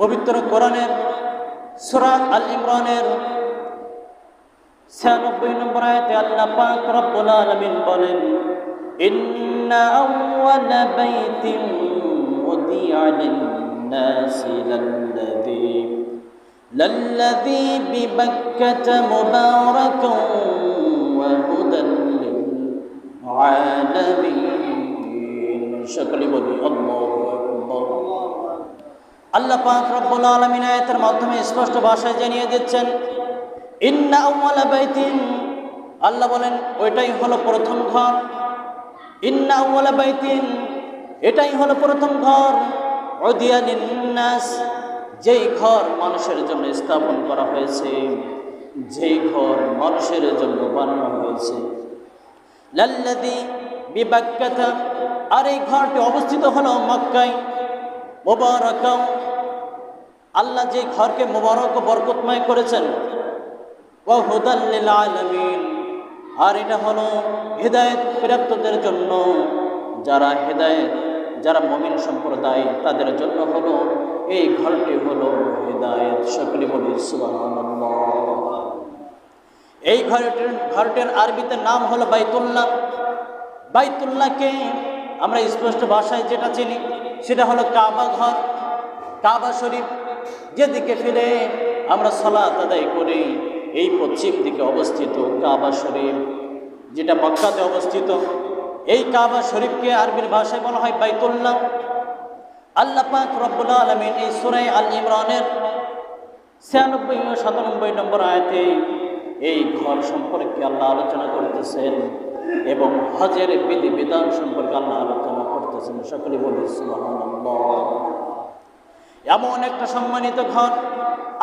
পবিত্র কোরআনের সুরা আল ইমরানের ছিয়ানব্বই নম্বর আয়তে আল্লাহ পাক রব্বুল আলামিন বলেন, ইন্না আউওয়ালা বাইতিন উদিআ লিন-নাসি লাল্লাযী লাল্লাযী বিবাক্কাতা মুবারাকান ওয়া হুদান লিল-আলামিন। সকলে বলি আল্লাহু আকবার আল্লাহ পাক রব্বুল আলামিন আয়াতের মাধ্যমে স্পষ্ট ভাষায় জানিয়ে দিচ্ছেন, ইন্না আউয়ালা বাইতিন। আল্লাহ বলেন, ওইটাই হলো প্রথম ঘর। ইন্না আউয়ালা বাইতিন। এটাই হলো প্রথম ঘর। লিন্নাস। যেই ঘর মানুষের জন্য স্থাপন করা হয়েছে। যেই ঘর মানুষের জন্য বানানো হয়েছে। লাল্লাদি বিবাক্কাতা। আর এই ঘরটি অবস্থিত হলো মক্কায়। মোবারকাও। আল্লাহ যে ঘরকে মোবারক বরকতময় করেছেন। ও হুদাল্লিল আর এটা হলো হৃদায়ত প্রাপ্তদের জন্য। যারা হৃদায়ত, যারা মমিন সম্প্রদায়, তাদের জন্য হলো, এই ঘরটি হলো হৃদায়ত। সকলে বলি এই ঘরটির ঘরটির আরবিতে নাম হলো বাইতুল্লাহ। বাইতুল্লাহকে আমরা স্পষ্ট ভাষায় যেটা চিনি, সেটা হলো কাবা ঘর। কাবা শরীফ যেদিকে ফিরে আমরা সলাত আদায় করি, এই পশ্চিম দিকে অবস্থিত কাবা শরীফ। যেটা মক্কাতে অবস্থিত, এই কাবা শরীফকে আরবির ভাষায় বলা হয় বাইতুল্লাহ। আল্লাহ পাক রব্বুল আলমিন এই সুরাই আল ইমরানের ছিয়ানব্বই ও সাতানব্বই নম্বর আয়াতে এই ঘর সম্পর্কে আল্লাহ আলোচনা করতেছেন এবং হজের বিধি বিধান সম্পর্কে আল্লাহ আলোচনা করতেছেন। সকলে বলি সুবহানাল্লাহ। এমন একটা সম্মানিত ঘর।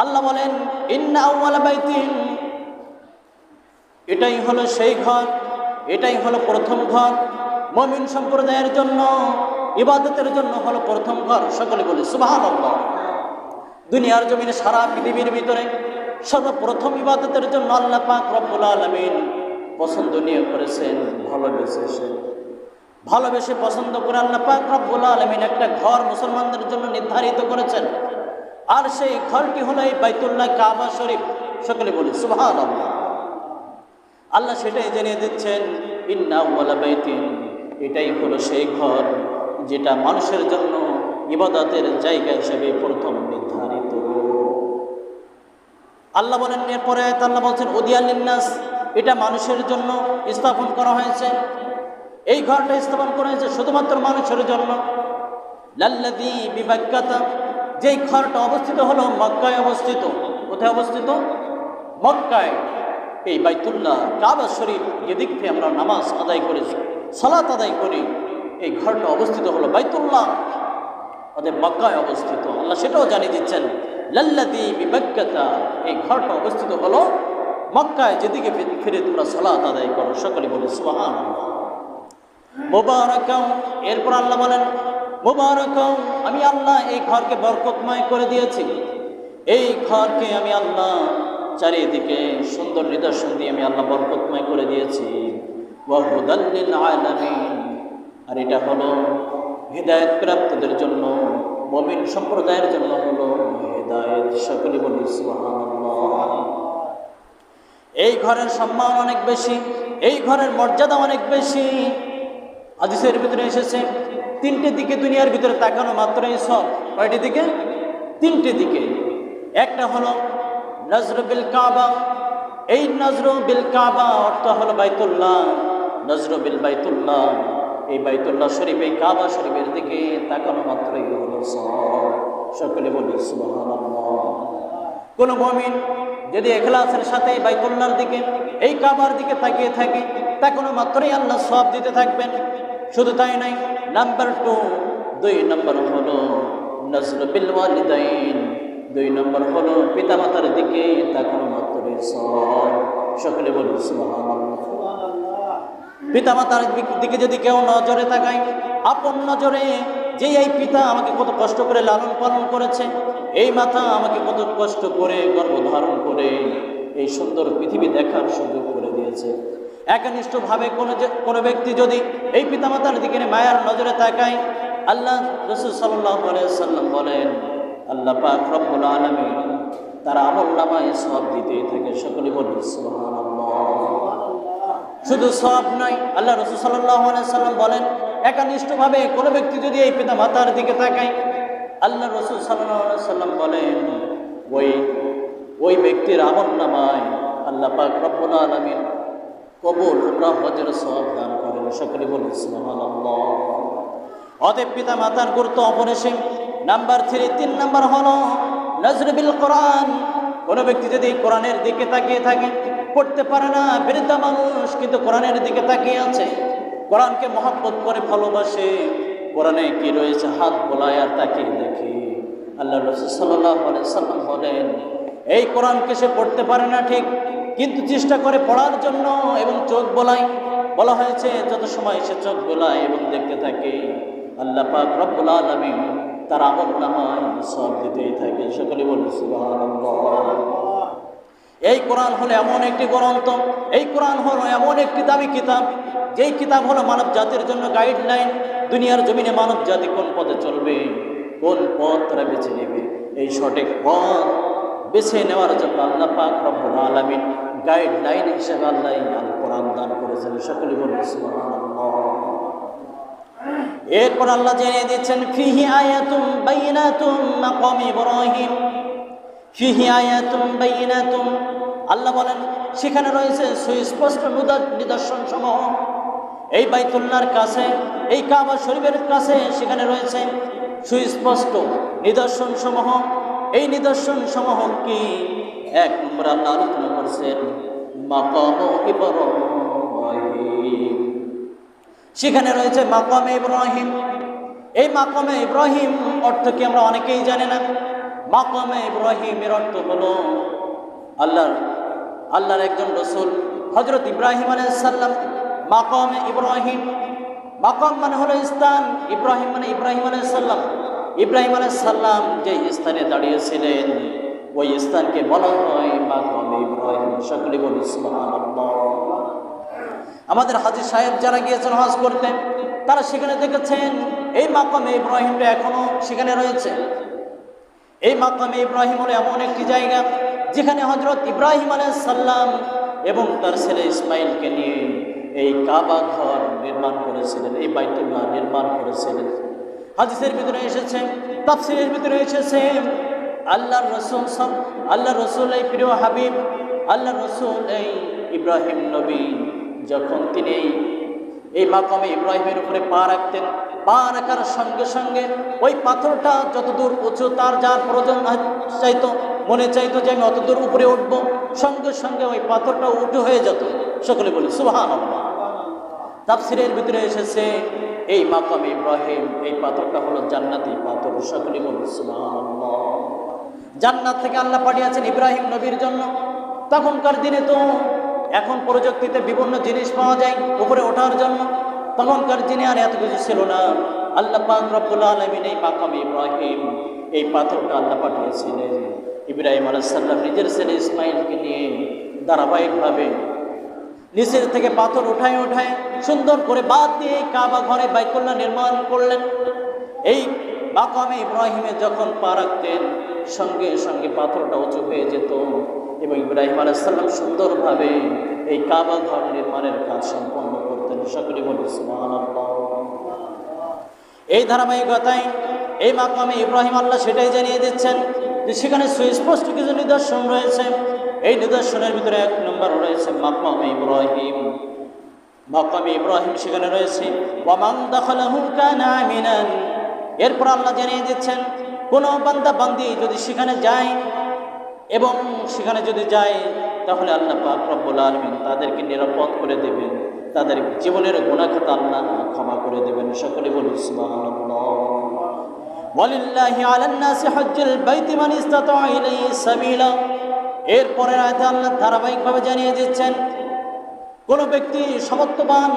আল্লাহ বলেন এটাই হলো সেই ঘর, এটাই হলো প্রথম ঘর। মমিন সম্প্রদায়ের জন্য, ইবাদতের জন্য হলো প্রথম ঘর। সকলে বলে, সুবহানাল্লাহ। দুনিয়ার জমিনে সারা পৃথিবীর ভিতরে সর্বপ্রথম ইবাদতের জন্য আল্লাহ পাক রব্বুল আলমিন পছন্দনীয় করেছেন। ভালোবেসেছেন ভালোবেসে পছন্দ করে আল্লাহ পাক রব্বুল আলমিন একটা ঘর মুসলমানদের জন্য নির্ধারিত করেছেন। আর সেই ঘরটি হলো এই বাইতুল্লাহ কাবা শরীফ। সকলে বলি সুবহান আল্লাহ সেটাই জানিয়ে দিচ্ছেন, ইন্না ওয়ালা বাইতিন। এটাই হলো সেই ঘর যেটা মানুষের জন্য ইবাদতের জায়গা হিসেবে প্রথম নির্ধারিত। আল্লাহ বলেন, এরপরে আল্লাহ বলছেন উদিয়ালিন্নাস এটা মানুষের জন্য স্থাপন করা হয়েছে। এই ঘরটা স্থাপন করা হয়েছে শুধুমাত্র মানুষের জন্য। লাল্লাদি বিবাক্যাতা যেই ঘরটা অবস্থিত হলো মক্কায় অবস্থিত। কোথায় অবস্থিত? মক্কায়। এই বাইতুল্লাহ কাবা শরীফ যেদিক থেকে আমরা নামাজ আদায় করেছি, সালাত আদায় করি, এই ঘরটা অবস্থিত হলো বাইতুল্লাহ। ওদের মক্কায় অবস্থিত। আল্লাহ সেটাও জানিয়ে দিচ্ছেন লাল্লাদি বিবাক্যতা এই ঘরটা অবস্থিত হলো মক্কায়, যেদিকে ফিরে তোমরা সালাত আদায় করো। সকলে বলে সুবহান মোবারকাও। এরপর আল্লাহ বলেন, মোবারকাও, আমি আল্লাহ এই ঘরকে বরকতময় করে দিয়েছি। এই ঘরকে আমি আল্লাহ চারিদিকে সুন্দর নিদর্শন দিয়ে আমি আল্লাহ বরকতময় করে দিয়েছি। আর এটা হলো হৃদায়ত প্রাপ্তদের জন্য, মমিন সম্প্রদায়ের জন্য হলো হৃদায়ত। সকলে বলি এই ঘরের সম্মান অনেক বেশি, এই ঘরের মর্যাদা অনেক বেশি। হাদিসের ভিতরে এসেছে, তিনটে দিকে দুনিয়ার ভিতরে তাকানো মাত্রই সব। কয়টি দিকে? তিনটে দিকে। একটা হলো নজর বিল কাবা। এই নজর বিল কাবা অর্থ হলো বাইতুল্লাহ। নজর বিল বাইতুল্লাহ। এই বাইতুল্লাহ শরীফ এই কাবা শরীফের দিকে তাকানো মাত্রই হলো সব। সকলে বলি কোন মমিন যদি এখলাসের সাথে বাইতুল্লার দিকে, এই কাবার দিকে তাকিয়ে থাকে তা কোনো মাত্রই আল্লাহ সব দিতে থাকবেন। শুধু তাই নাই নাম্বার টু দুই নম্বর হলো নজর বিল ওয়ালিদাইন, দুই নম্বর হলো পিতামাতার দিকে তাকানো মাত্রই সব সকলে বলি সুবহানাল্লাহ। পিতামাতার দিক- দিকে যদি কেউ নজরে তাকায়, আপন নজরে যে এই পিতা আমাকে কত কষ্ট করে লালন পালন করেছে, এই মাথা আমাকে কত কষ্ট করে গর্ভধারণ করে এই সুন্দর পৃথিবী দেখার সুযোগ করে দিয়েছে। একনিষ্ঠভাবে কোনো কোনো ব্যক্তি যদি এই পিতামাতার দিকে মায়ার নজরে তাকায়, আল্লাহ রসুল সাল্লাহ সাল্লাম বলেন, আল্লাহ পাক রব্বুল আলামিন তার আমল নামায় সব দিতেই থাকে সকলে বলি শুধু সব নয়, আল্লাহ রসুল সাল্লাম বলেন, একানিষ্ঠভাবে কোনো ব্যক্তি যদি এই পিতা মাতার দিকে তাকায়, আল্লাহ রসুল সাল্লাম বলেন, ওই ওই ব্যক্তির আমল নামায় আল্লাহ পাক রব্বুল আলমিন কবুল, আমরা হজের সব দান করেন সকলে বলি সুবহানাল্লাহ। অতএব পিতা মাতার গুরুত্ব অপরিসীম। নাম্বার থ্রি, তিন নাম্বার হলো নজরবিল কোরআন। কোনো ব্যক্তি যদি কোরআনের দিকে তাকিয়ে থাকে, পড়তে পারে না, বৃদ্ধা মানুষ কিন্তু কোরআনের দিকে তাকিয়ে আছে। কোরআনকে মহাব্বত করে ভালোবাসে। কোরআনে কি রয়েছে? হাত বোলায় আর তাকিয়ে দেখি। আল্লাহ রসুল সাল্লাহ সাল্লাম বলেন, এই কোরআনকে সে পড়তে পারে না ঠিক কিন্তু চেষ্টা করে পড়ার জন্য এবং চোখ বোলায় বলা হয়েছে, যত সময় সে চোখ বোলায় এবং দেখতে থাকে, আল্লাহ পাক রব্বুল আলমিন তার আমল নামায় সব দিতেই থাকে। সকলে বলি সুবহানাল্লাহ। এই কোরআন হলো এমন একটি গ্রন্থ, এই কোরআন হলো এমন একটি দামি কিতাব, যেই কিতাব হলো মানব জাতির জন্য গাইডলাইন দুনিয়ার জমিনে মানব জাতি কোন পথে চলবে, কোন পথ তারা বেছে নেবে। এই সঠিক পথ বেছে নেওয়ার জন্য আল্লাহ পাক রব্বুল আলামিন গাইডলাইন হিসেবে আল্লাহ আল কোরআন দান করেছেন। সকলে বলুন এরপর আল্লাহ জেনে দিচ্ছেন, ফিহি আয়াতুম বাইনাতুম মাকাম ইব্রাহিম। ফিহি আয়াতুম বাইনাতুম। আল্লাহ বলেন, সেখানে রয়েছে সুস্পষ্ট নিদর্শন সমূহ এই বাইতুল্লার কাছে, এই কাবা শরীফের কাছে সেখানে রয়েছে সুস্পষ্ট নিদর্শন সমূহ এই নিদর্শন সমূহ কি? এক নম্বর আল্লাহ আলোচনা করছেন মাকাম ইব্রাহিম। সেখানে রয়েছে মাকামে ইব্রাহিম। এই মাকামে ইব্রাহিম অর্থ কি আমরা অনেকেই জানি না। মাকামে ইব্রাহিমের অর্থ হলো আল্লাহর আল্লাহর একজন রসুল হজরত ইব্রাহিম আলাইসাল্লাম মাকামে ইব্রাহিম, মাকাম মানে হলো স্থান। ইব্রাহিম মানে ইব্রাহিম আলাইসাল্লাম ইব্রাহিম আলাইসাল্লাম যে স্থানে দাঁড়িয়েছিলেন। ওই স্থানকে বলা হয় মাকামে ইব্রাহিম, সকলে বলি আমাদের হাজি সাহেব যারা গিয়েছেন হজ করতে, তারা সেখানে দেখেছেন, এই মাকামে ইব্রাহিমটা এখনও সেখানে রয়েছে। এই মাকামে ইব্রাহিম হলো এমন একটি জায়গা যেখানে হজরত ইব্রাহিম সাল্লাম এবং তার ছেলে ইসমাইলকে নিয়ে এই কাবা ঘর নির্মাণ করেছিলেন, এই বাইতুল্লাহ নির্মাণ করেছিলেন। হাদিসের ভিতরে এসেছে, তাফসিরের ভিতরে এসেছে আল্লাহ রসুল সব, আল্লাহ রসুল এই প্রিয় হাবিব, আল্লাহ রসুল এই ইব্রাহিম নবী, যখন তিনি এই মাকামে ইব্রাহিমের উপরে পা রাখতেন, পা রাখার সঙ্গে সঙ্গে ওই পাথরটা যতদূর উঁচু তার যার প্রয়োজন চাইতো, মনে চাইতো যে আমি অতদূর উপরে উঠব, সঙ্গে সঙ্গে ওই পাথরটা উঁচু হয়ে যেত। সকলে বলি সুহান তাফসিরের ভিতরে এসেছে, এই মাকাম ইব্রাহিম, এই পাথরটা হলো জান্নাতি পাথর। সকলে বলি সুহান জান্নাত থেকে আল্লাহ পাঠিয়েছেন ইব্রাহিম নবীর জন্য। তখনকার দিনে তো এখন প্রযুক্তিতে বিভিন্ন জিনিস পাওয়া যায় উপরে ওঠার জন্য। তখনকার দিনে আর এত কিছু ছিল না। আল্লাহ পাক রব্বুল আলমিন এই মাকাম ইব্রাহিম, এই পাথরটা আল্লাহ পাঠিয়েছিলেন। ইব্রাহিম আলাইসাল্লাম নিজের ছেলে ইসমাইলকে নিয়ে ধারাবাহিকভাবে নিচের থেকে পাথর উঠায় উঠায় সুন্দর করে বাদ দিয়ে কাবা ঘরে বাইকুল্লাহ নির্মাণ করলেন। এই মাকামে ইব্রাহিমে যখন পা রাখতেন, সঙ্গে সঙ্গে পাথরটা উঁচু হয়ে যেত এবং ইব্রাহিম আলাইসাল্লাম সুন্দরভাবে এই কাবা ঘর নির্মাণের কাজ সম্পন্ন করতেন। সকলে বলি এই ধারাবাহিকতায় এই মাকামে ইব্রাহিম আল্লাহ সেটাই জানিয়ে দিচ্ছেন যে সেখানে সুস্পষ্ট কিছু নিদর্শন রয়েছে। এই নিদর্শনের ভিতরে এক নম্বর রয়েছে, মাকামে ইব্রাহিম। মাকামে ইব্রাহিম সেখানে রয়েছে আমিনান এরপর আল্লাহ জানিয়ে দিচ্ছেন, কোনো বান্দা বান্দি যদি সেখানে যায় এবং সেখানে যদি যায়, তাহলে আল্লাহ পাক রব্বুল আলমিন তাদেরকে নিরাপদ করে দেবেন। তাদের জীবনের গুণাখাতা আল্লাহ ক্ষমা করে দেবেন। সকলে বলুন ওয়ালিল্লাহি এরপরের আল্লাহ ধারাবাহিকভাবে জানিয়ে দিচ্ছেন, কোন ব্যক্তি সমত্ববান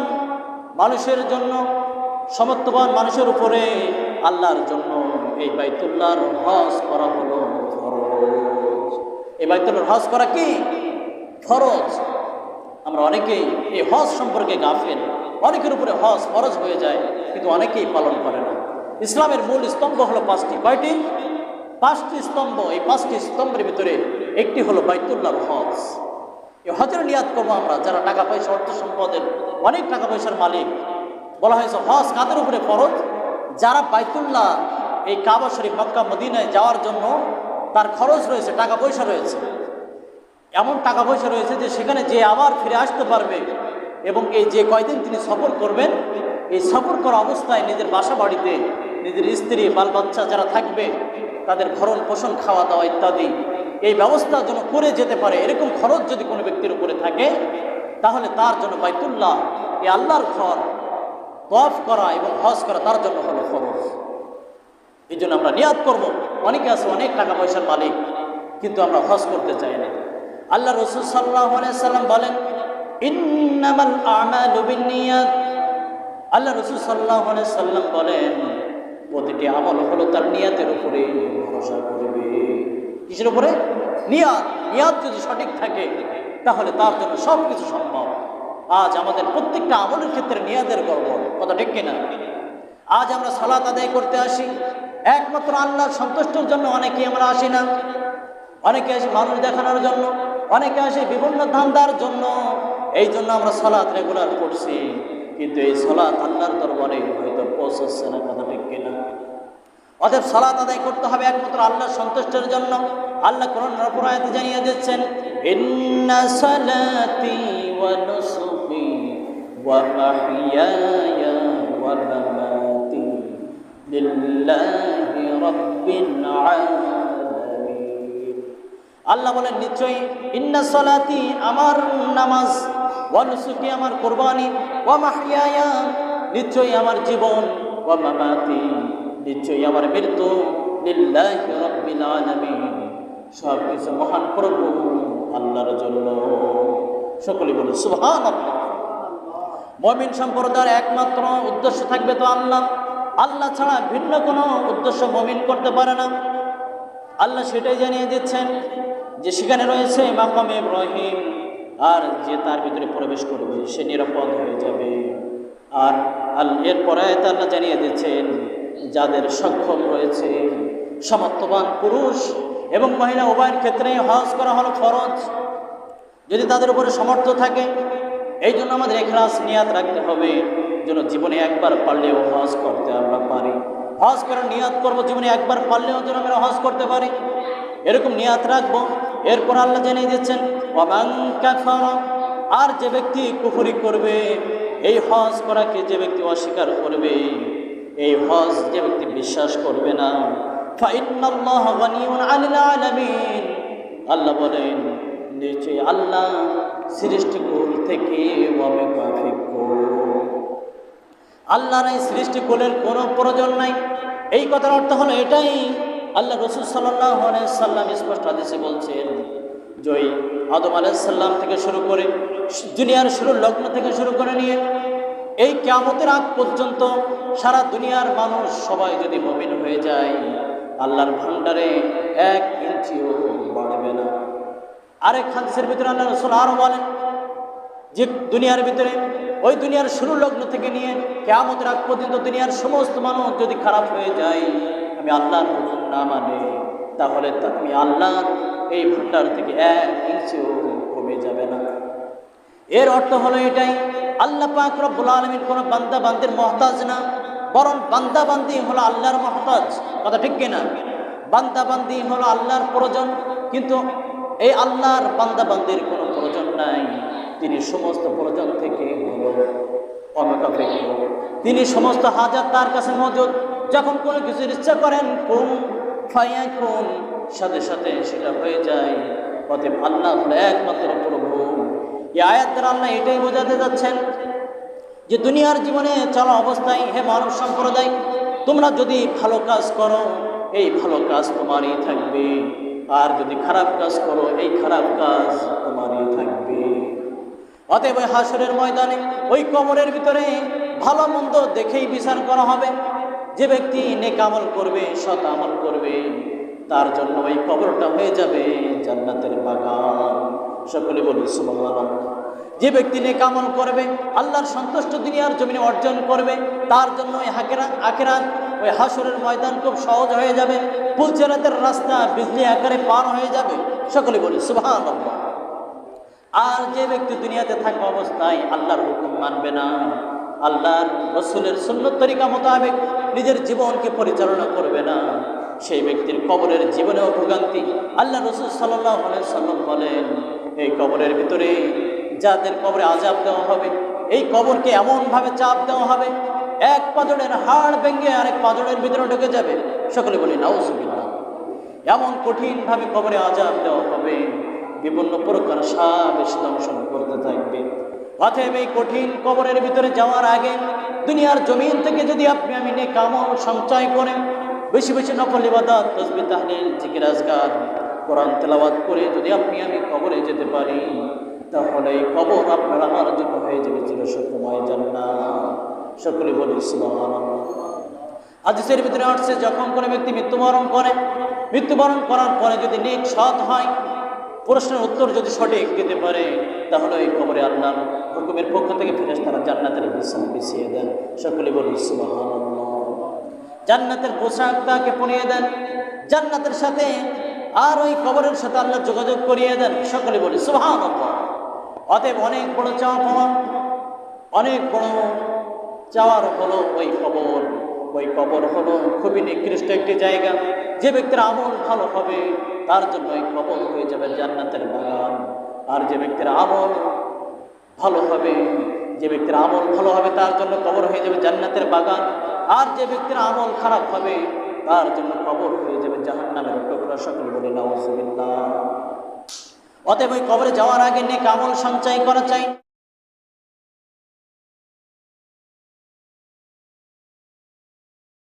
মানুষের জন্য সমত্ববান মানুষের উপরে আল্লাহর জন্য এই বাইতুল্লাহর হজ করা হলো ফরজ। এই বাইতুল্লাহর হজ করা কি? ফরজ। আমরা অনেকেই এই হজ সম্পর্কে গাফেন অনেকের উপরে হজ ফরজ হয়ে যায়, কিন্তু অনেকেই পালন করে না। ইসলামের মূল স্তম্ভ হলো পাঁচটি। কয়টি? পাঁচটি স্তম্ভ। এই পাঁচটি স্তম্ভের ভিতরে একটি হলো বাইতুল্লাহর হজ। এই হজের নিয়াদ করব আমরা। যারা টাকা পয়সা, অর্থ সম্পদের অনেক টাকা পয়সার মালিক, বলা হয়েছে হজ কাদের উপরে ফরজ? যারা বাইতুল্লাহ এই কাবা শরীফ, মক্কা, মদিনায় যাওয়ার জন্য তার খরচ রয়েছে, টাকা পয়সা রয়েছে। এমন টাকা পয়সা রয়েছে যে সেখানে যে আবার ফিরে আসতে পারবে এবং এই যে কয়দিন তিনি সফর করবেন, এই সফর করা অবস্থায় নিজের বাসা বাড়িতে নিজের স্ত্রী বাল বাচ্চা যারা থাকবে, তাদের ভরণ পোষণ, খাওয়া দাওয়া ইত্যাদি এই ব্যবস্থা যেন করে যেতে পারে, এরকম খরচ যদি কোনো ব্যক্তির উপরে থাকে, তাহলে তার জন্য বাইতুল্লাহ এই আল্লাহর ঘর তফ করা এবং হজ করা তার জন্য হলো খরচ। এই জন্য আমরা নিয়াদ করব। অনেকে আছে, অনেক টাকা পয়সার মালিক, কিন্তু আমরা হজ করতে চাই না। আল্লাহ রসুল সাল্লাহ সাল্লাম বলেন বিন্নিয়াত। আল্লাহ রসুল সাল্লাহ সাল্লাম বলেন, প্রতিটি আমল হলো তার নিয়াতের উপরে ভরসা করবে। কিসের উপরে? নিয়াত। নিয়াত যদি সঠিক থাকে, তাহলে তার জন্য সব কিছু সম্ভব। আজ আমাদের প্রত্যেকটা আমলের ক্ষেত্রে নিয়াদের গর্ব কথা ঠিক কিনা? আজ আমরা সালাত আদায় করতে আসি। একমাত্র আল্লাহর সন্তুষ্টির জন্য অনেকেই আমরা আসি না। অনেকে আসে মানুষ দেখানোর জন্য, অনেকে আসে বিভিন্ন ধান্দার জন্য। এই জন্য আমরা সলাৎ রেগুলার করছি। কিন্তু এই সলাৎ আল্লাহর দরবারে হয়তো পৌঁছাচ্ছে না, কথা ঠিক কিনা? অতএব সলাৎ আদায় করতে হবে একমাত্র আল্লাহর সন্তুষ্টের জন্য। আল্লাহ কোরআন রপুরায়তে জানিয়ে দিচ্ছেন, ইন্না সালাতি ওয়া ওয়া মাহইয়ায়া ওয়া মামাতি লিল্লাহি আল্লাহ বলেন, নিশ্চয়ই ইন্না সলাতি আমার নামাজ, ওয়া নুসুকি আমার কোরবানি, ওয়া মাহইয়ায়া, নিশ্চয়ই আমার জীবন, ওয়া মামাতি, নিশ্চয়ই আমার মৃত্যু লিল্লাহি রাব্বিল সব কিছু মহান প্রভু আল্লাহর জন্য। সকলে বলে সুবহানাল্লাহ। মমিন সম্প্রদায়ের একমাত্র উদ্দেশ্য থাকবে তো আল্লাহ। আল্লাহ ছাড়া ভিন্ন কোনো উদ্দেশ্য মমিন করতে পারে না। আল্লাহ সেটাই জানিয়ে দিচ্ছেন যে সেখানে রয়েছে মাকাম ইব্রাহিম, আর যে তার ভিতরে প্রবেশ করবে, সে নিরাপদ হয়ে যাবে। আর এরপরে আল্লাহ জানিয়ে দিচ্ছেন, যাদের সক্ষম রয়েছে সমর্থবান পুরুষ এবং মহিলা উভয়ের ক্ষেত্রে হজ করা হলো ফরজ। যদি তাদের উপরে সমর্থ থাকে এই জন্য আমাদের এখলাস, নিয়াত রাখতে হবে। যেন জীবনে একবার পারলেও হজ করতে আমরা পারি। হজ করার নিয়াত করব জীবনে একবার পারলেও যেন আমরা হজ করতে পারি। এরকম নিয়াত রাখব। এরপর আল্লাহ জানিয়ে দিচ্ছেন আর যে ব্যক্তি কুফরি করবে, এই হজ করাকে যে ব্যক্তি অস্বীকার করবে, এই হজ যে ব্যক্তি বিশ্বাস করবে না। আল্লাহ বলেন নিশ্চয়ই আল্লাহ সৃষ্টিকুল থেকে আল্লাহর এই সৃষ্টিকুলের কোনো প্রয়োজন নাই। এই কথার অর্থ হলো এটাই। আল্লাহ রসুল সাল্লাহ সাল্লাম স্পষ্ট আদেশে বলছেন জয় আদম আলাইসাল্লাম থেকে শুরু করে দুনিয়ার শুরু লগ্ন থেকে শুরু করে নিয়ে এই কেমতের আগ পর্যন্ত সারা দুনিয়ার মানুষ সবাই যদি মমিন হয়ে যায়, আল্লাহর ভান্ডারে এক ইঞ্চিও বাড়বে না। আরেক হাদিসের ভিতরে আল্লাহ রসুল আরও বলেন যে দুনিয়ার ভিতরে, ওই দুনিয়ার শুরু লগ্ন থেকে নিয়ে কেমতের আগ পর্যন্ত দুনিয়ার সমস্ত মানুষ যদি খারাপ হয়ে যায়, আমি আল্লাহর হুকুম না মানে তাহলে আমি আল্লাহর এই ভান্ডার থেকে এক ইঞ্চিও কমে যাবে না। এর অর্থ হলো এটাই, আল্লাহ পাক রব্বুল আলমীর কোনো বান্দা বান্দির মহতাজ না, বরং বান্দা বান্দি হলো আল্লাহর মহতাজ। কথা ঠিক কিনা? বান্দা বান্দি হলো আল্লাহর প্রয়োজন, কিন্তু এই আল্লাহর বান্দা বান্দির কোনো প্রয়োজন নাই। তিনি সমস্ত প্রয়োজন থেকে তিনি সমস্ত হাজার তার কাছে মজুদ। যখন কোনো কিছুর ইচ্ছা করেন কোন কোন সাথে সাথে সেটা হয়ে যায়। অতএব আল্লাহ হলো একমাত্র প্রভু। এই আয়াত দ্বারা আল্লাহ এটাই বোঝাতে যাচ্ছেন যে দুনিয়ার জীবনে চলা অবস্থায় হে মানব সম্প্রদায়, তোমরা যদি ভালো কাজ করো, এই ভালো কাজ তোমারই থাকবে। আর যদি খারাপ কাজ করো, এই খারাপ কাজ তোমারই থাকবে। অতএব ওই হাসরের ময়দানে, ওই কবরের ভিতরে ভালো মন্দ দেখেই বিচার করা হবে। যে ব্যক্তি নেক আমল করবে, সৎ আমল করবে, তার জন্য ওই কবরটা হয়ে যাবে জান্নাতের বাগান। সকলে বলি সুবহানাল্লাহ। যে ব্যক্তি নেক আমল করবে, আল্লাহর সন্তুষ্ট দুনিয়ার জমিনে অর্জন করবে, তার জন্য ওই হাকেরা আখেরাত ওই হাসরের ময়দান খুব সহজ হয়ে যাবে। পুলচেরাতের রাস্তা বিজলি আকারে পার হয়ে যাবে। সকলে বলি সুভান আর যে ব্যক্তি দুনিয়াতে থাকা অবস্থায় আল্লাহর হুকুম মানবে না। আল্লাহর রসুলের সুন্নত তরিকা মোতাবেক নিজের জীবনকে পরিচালনা করবে না। সেই ব্যক্তির কবরের জীবনেও ভোগান্তি। আল্লাহ রসুল সাল্লাহ সাল্লাম বলেন, এই কবরের ভিতরে যাদের কবরে আজাব দেওয়া হবে, এই কবরকে এমনভাবে চাপ দেওয়া হবে এক পাজরের হাড় ভেঙে আরেক পাজরের ভিতরে ঢুকে যাবে। সকলে বলি, নাউজুবিল্লাহ। এমন কঠিনভাবে কবরে আজাব দেওয়া হবে বিভিন্ন প্রকার সাপ দংশন করতে থাকবে। অতএব এই কঠিন কবরের ভিতরে যাওয়ার আগে দুনিয়ার জমিন থেকে যদি আপনি আমি নে কামল সঞ্চয় করেন বেশি বেশি নকল ইবাদত, তসবি তাহলিল, জিকির আজগার কোরআন তেলাওয়াত করে যদি আপনি আমি কবরে যেতে পারি, তাহলে এই কবর আপনার আমার জন্য হয়ে যাবে চিরসুখময় জান্নাত। সকলে বলি হাদিসের ভিতরে আসছে, যখন কোনো ব্যক্তি মৃত্যুবরণ করে, মৃত্যুবরণ করার পরে যদি নেক সৎ হয়, প্রশ্নের উত্তর যদি সঠিক দিতে পারে, তাহলে এই খবরে আল্লাহ হুকুমের পক্ষ থেকে ফিরেস তারা জান্নাতের বিছানা বিছিয়ে দেন। সকলে বলি জান্নাতের পোশাক তাকে পরিয়ে দেন। জান্নাতের সাথে আর ওই খবরের সাথে আল্লাহ যোগাযোগ করিয়ে দেন। সকলে বলি, সুবহানাল্লাহ। অতএব অনেক বড় পাওয়া, অনেক বড় চাওয়ার হলো ওই কবর। ওই কবর হলো খুবই নিকৃষ্ট একটি জায়গা। যে ব্যক্তির আমল ভালো হবে, তার জন্য এই কবর হয়ে যাবে জান্নাতের বাগান। আর যে ব্যক্তির আমল ভালো হবে, যে ব্যক্তির আমল ভালো হবে, তার জন্য কবর হয়ে যাবে জান্নাতের বাগান। আর যে ব্যক্তির আমল খারাপ হবে, তার জন্য কবর হয়ে যাবে জাহান্নামের টুকরা সকল বলে নওয়াজ অতএব ওই কবরে যাওয়ার আগে নেক আমল সঞ্চয় করা চাই।